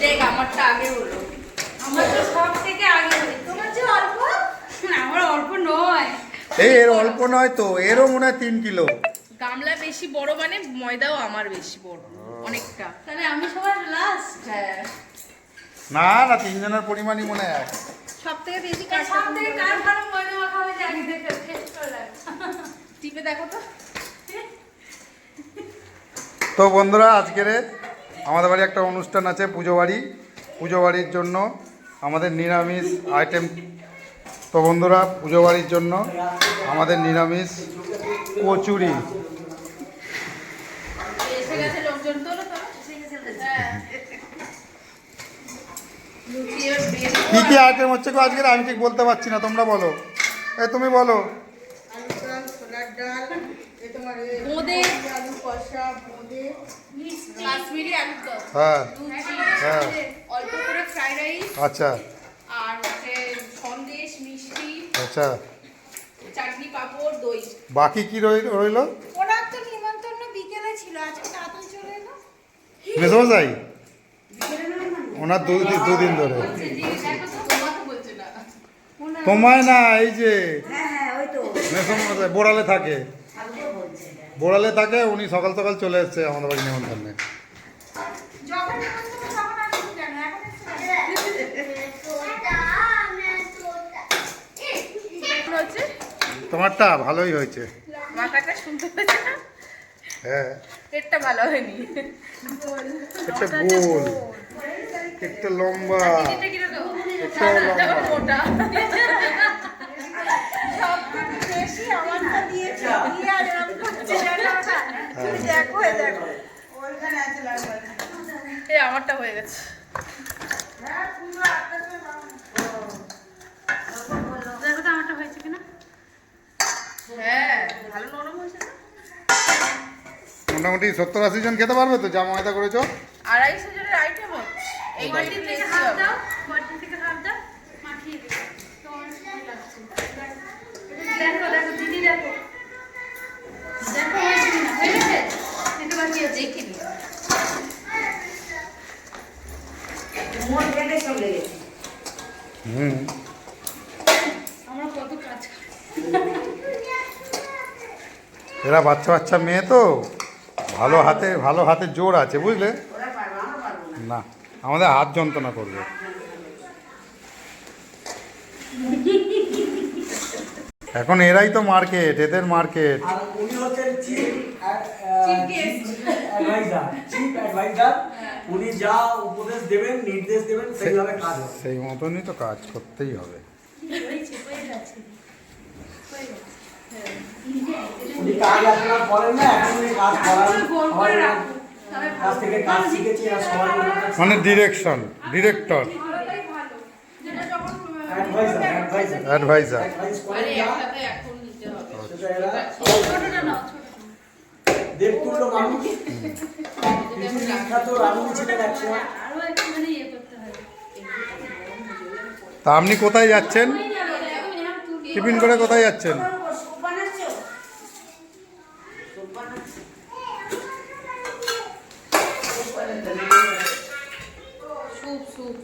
দেখ আমারটা আগে হলো। আমার তো সব থেকে আগে। তোমার যে অল্প? আমার অল্প নয়। এই এর অল্প নয় তো এরও মনে হয় তিন কিলো। গামলা বেশি বড় মানে ময়দাও আমার বেশি বড় অনেকটা। তাহলে আমি সবার লাস্ট হ্যাঁ। না না তিনজনের পরিমাণই মনে হয়। সব থেকে বেশি সব থেকে কার ভালো ময়দা মাখা হয়েছে? আগে দেখে টেস্ট করে টিপে দেখো তো। তো বন্ধুরা আজকের আমাদের বাড়ি একটা অনুষ্ঠান আছে পুজো বাড়ি। পুজো বাড়ির জন্য আমাদের নিরামিষ আইটেম তো বন্ধুরা পুজো বাড়ির জন্য আমাদের নিরামিষ কচুরি। এসে গেছে লোকজন তো তো? হ্যাঁ। কী কী আইটেম হচ্ছে গো আজকের? আমি ঠিক বলতে পারছি না তোমরা বলো। এই তুমি বলো। বোঁদে কাশ্মীরি আলুর দম। হ্যাঁ। হ্যাঁ। অল্প করে ফ্রাইড রাইস আচ্ছা। আর হচ্ছে সন্দেশ মিষ্টি আচ্ছা। চাটনি পাঁপড় দই। বাকি কি রইল রইল? ওনার তো নিমন্ত্রণ বিকেলে ছিল আজকে তাড়াতাড়ি চলে এলো। মেসমশাই ওনার দু দুদিন ধরে। তোমায় না এই যে। মেসমশাই বোড়ালে থাকে। বোড়ালে থাকে উনি সকাল সকাল চলে এসছে আমাদের বাড়ি নেমন্তন্নে। তোমারটা ভালোই হয়েছে। মাথাটা শুনতে হ্যাঁ। পেটটা ভালো হয়নি। একটা গোল। একটা লম্বা। একটা লম্বা। মোটা। সব বেশি আমারটা দিয়েছে দিয়ে আর এরকম করছে জানো না? তুমি দেখো এ দেখো ওইখানে আছে লাল লাল। এই আমারটা হয়ে গেছে। হ্যাঁ। দেখো তো আমারটা হয়েছে কিনা? হ্যাঁ ভালো নরম হয়েছে মোটামুটি সত্তর আশি জন খেতে পারবে তো যা ময়দা করেছ? আড়াইশো জনের আইটেম হচ্ছে এই বাটি বাড়িতে থেকে হাফ দাও বাটি থেকে হাফ দাও মাখিয়ে দিও তোমার সময় লাগছে দেখো দেখো দিদি দেখো দেখো হয়েছে কিনা হয়ে গেছে একটু বাকি আছে দেখিনি হুম আমরা কত কাজ করি এরা বাচ্চা বাচ্চা মেয়ে তো। ভালো হাতে ভালো হাতে জোর আছে বুঝলে? না আমাদের হাত যন্ত্রণা করবে। এখন এরাই তো মার্কেট এদের মার্কেট। উনি হচ্ছেন চিফ অ্যাডভাইজার চিফ অ্যাডভাইজার উনি যা উপদেশ দেবেন নির্দেশ দেবেন সেইভাবে কাজ সেই মতনই তো কাজ করতেই হবে। উনি কাজ আপনারা করেন না এখন উনি কাজ করান কাছ থেকে কাজ শিখেছি আর সবাই মানে ডিরেকশন ডিরেক্টর অ্যাডভাইজার দেবতুল্য মানুষ। বিখ্যাত ছিলেন একসময় একটুখানি ইয়ে করতে হবে। তা আপনি কোথায় যাচ্ছেন? টিফিন করে কোথায় যাচ্ছেন স্যুপ স্যুপ তোমাদের কমপ্লিট হ্যাঁ তেল মাখিয়ে তুমি একটু থাকো দেখি টেনে নেবে এইবার এর থাকবে আর থাকব না ফুলকো লুচি এটা কারে? হ্যাঁ? পিউ দে পিউ দে ও, এসছে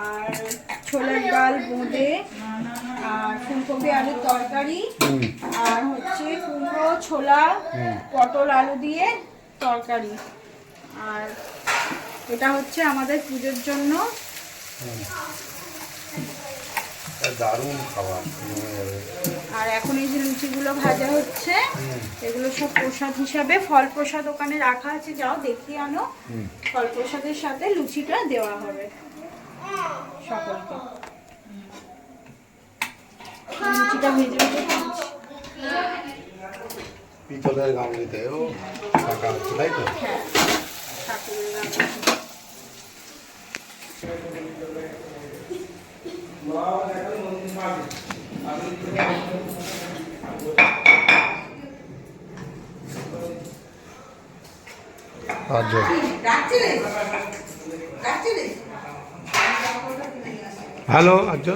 আর ছোলার ডাল বোঁদে আর ফুলকপি আলুর তরকারি আর হচ্ছে কুমড়ো ছোলা পটল আলু দিয়ে তরকারি। আর এটা হচ্ছে আমাদের পুজোর জন্য। দারুণ খাবার। আর এখন এই যে লুচিগুলো ভাজা হচ্ছে এগুলো সব প্রসাদ হিসাবে ফল প্রসাদ ওখানে রাখা আছে। যাও দেখিয়ে আনো। ফল প্রসাদের সাথে লুচিটা দেওয়া হবে। সকলকে। লুচিটা ভেজে ভেজে খাচ্ছি পিতলের গামলিতে ও টাকা হচ্ছে তাই তো। মা এখন মন্দির আচ্ছা হ্যালো আচ্ছা।